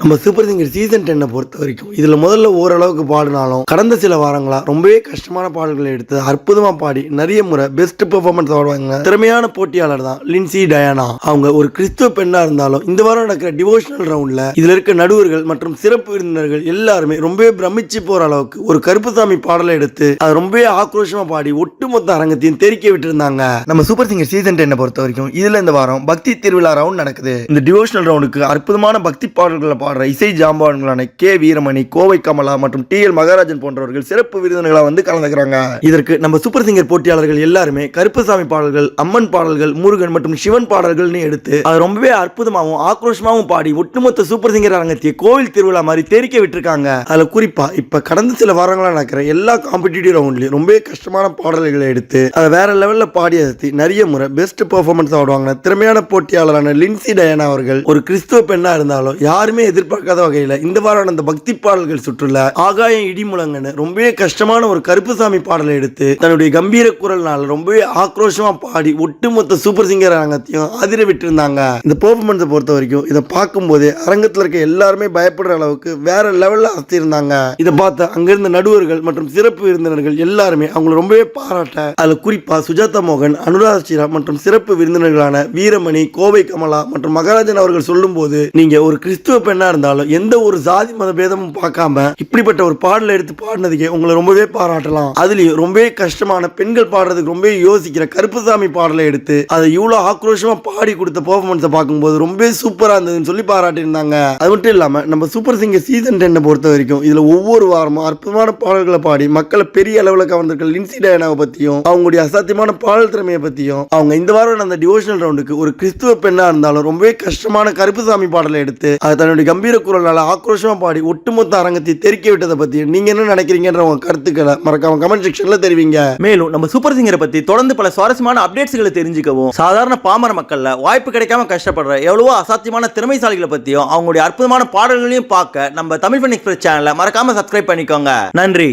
நம்ம super singer season டென்னை பொறுத்த வரைக்கும் இதில் முதல்ல ஓரளவுக்கு பாடினாலும் கடந்த சில வாரங்களாக ரொம்பவே கஷ்டமான பாடல்களை எடுத்து அற்புதமாக பாடி நிறைய முறை பெஸ்ட் பெர்ஃபார்மன்ஸ் ஆடுவாங்க திறமையான போட்டியாளர் தான் லின்சி டயானா அவங்க ஒரு கிறிஸ்துவ பெண்ணாக இருந்தாலும் இந்த வாரம் நடக்கிற டிவோஷனல் ரவுண்டில் இதில் இருக்க நடுவர்கள் மற்றும் சிறப்பு விருந்தினர்கள் எல்லாருமே ரொம்பவே பிரமிச்சு போகிற அளவுக்கு ஒரு கருப்புசாமி பாடலை எடுத்து அதை ரொம்பவே ஆக்ரோஷமாக பாடி ஒட்டுமொத்த அரங்கத்தையும் தெரிக்க விட்டுருந்தாங்க. நம்ம சூப்பர் சிங்கர் சீசன் டென்னை பொறுத்த வரைக்கும் இதில் இந்த வாரம் பக்தி திருவிழா ரவுண்ட் நடக்குது. இந்த டிவோஷனல் ரவுண்டுக்கு அற்புதமான பக்தி பாடல்களை பாடுற இசை ஜாம்பவான்களான கே வீரமணி கோவை கமலா மற்றும் டி எல் மகாராஜன் போன்றவர்கள் சிறப்பு விருந்தினர்களா வந்து கலந்துக்கிறாங்க. இதற்கு நம்ம சூப்பர் சிங்கர் போட்டியாளர்கள் எல்லாருமே கருப்பசாமி பாடல்கள் அம்மன் பாடல்கள் முருகன் மற்றும் சிவன் பாடல்கள்னு எடுத்து அது ரொம்பவே அற்புதமாகவும் ஆக்ரோஷமாகவும் பாடி ஒட்டுமொத்த சூப்பர் சிங்கர் அரங்கத்தை கோவில் திருவிழா மாதிரி தெரிக்க விட்டுருக்காங்க. அதுல குறிப்பா இப்ப கடந்த சில வாரங்களா நடக்கிற எல்லா காம்படிட்டிவ் ரவுண்ட்லயும் ரொம்பவே கஷ்டமான பாடல்களை எடுத்து அதை வேற லெவல்ல பாடி அசத்தி நிறைய முறை பெஸ்ட் பெர்ஃபார்மன்ஸ் ஆடுவாங்க திறமையான போட்டியாளரான லின்சி டயனா அவர்கள் ஒரு கிறிஸ்துவ பெண்ணா இருந்தாலும் யாருமே எதிர்பார்க்காத வகையில் இந்த வாரம் அந்த பக்தி பாடல்கள் சுற்றுலா ஆகாயம் இடி முழங்கன்னு ரொம்பவே கஷ்டமான ஒரு கருப்புசாமி பாடலை எடுத்து தன்னுடைய கம்பீர குரல்னால ரொம்பவே ஆக்ரோஷமாக பாடி ஒட்டுமொத்த சூப்பர் சிங்கர் அரங்கத்தையும் அதிர விட்டுருந்தாங்க. இந்த பெர்ஃபார்மன்ஸை பொறுத்த வரைக்கும் இதை பார்க்கும்போது அரங்கத்தில் இருக்க எல்லாருமே பயப்படுற அளவுக்கு வேற லெவலில் அசத்திருந்தாங்க இதை பார்த்த அங்கிருந்த நடுவர்கள் மற்றும் சிறப்பு விருந்தினர்கள் எல்லாருமே அவங்களை ரொம்பவே பாராட்ட அதில் குறிப்பாக சுஜாதா மோகன் அனுராதா ஸ்ரீராம் மற்றும் சிறப்பு விருந்தினர்களான வீரமணி கோவை கமலா மற்றும் மகாராஜன் அவர்கள் சொல்லும்போது நீங்க ஒரு கிறிஸ்துவ பெண்ணா இருந்தாலும் எந்த ஒரு ஜாதி மத பேதமும் பார்க்காம இப்படிப்பட்ட ஒரு பாடலை எடுத்து பாடினதுக்கே உங்களை ரொம்பவே பாராட்டலாம். அதுலேயும் ரொம்பவே கஷ்டமான பெண்கள் பாடுறதுக்கு ரொம்பவே யோசிக்கிற கருப்புசாமி பாடலை எடுத்து அதை இவ்வளோ ஆக்ரோஷமா பாடி கொடுத்த பர்ஃபார்மன்ஸை பார்க்கும்போது ரொம்பவே சூப்பரா இருந்ததுன்னு சொல்லி பாராட்டியிருந்தாங்க. அது மட்டும் இல்லாம நம்ம சூப்பர் சிங்கர் சீசன் டென்னை பொறுத்த வரைக்கும் இதுல ஒவ்வொரு வாரமும் அற்புதமான பாடல்களை பாடி மக்களை பெரிய அளவில் கவர்ந்திருக்க லின்சி டயனாவை பற்றியும் அவங்களுடைய அசாத்தியமான பாடல் திறமையை பத்தியும் அவங்க இந்த வாரம் அந்த டிவோஷனல் ரவுண்டுக்கு ஒரு கிறிஸ்துவ பெண்ணா இருந்தாலும் ரொம்பவே கஷ்டமான கருப்புசாமி பாடலை எடுத்து அது தன்னுடைய கம்பீர குரலால் ஆக்ரோஷமாக பாடி ஒட்டுமொத்த அரங்கத்தை தெறிக்க விட்டதை பற்றி நீங்கள் என்ன நினைக்கிறீங்கன்ற உங்கள் கருத்துக்களை மறக்காம கமெண்ட் செக்ஷனில் தெரிவிங்க. மேலும் நம்ம சூப்பர் சிங்கரை பற்றி தொடர்ந்து பல சுவாரஸ்யமான அப்டேட்ஸ்களை தெரிஞ்சுக்கவும் சாதாரண பாமர மக்களில் வாய்ப்பு கிடைக்காம கஷ்டப்படுற எவ்வளவோ அசாத்தியமான திறமைசாலிகளை பற்றியும் அவங்களுடைய அற்புதமான பாடல்களையும் பார்க்க நம்ம தமிழ் ஃபன் எக்ஸ்பிரஸ் சேனலை மறக்காம சப்ஸ்கிரைப் பண்ணிக்கோங்க. நன்றி.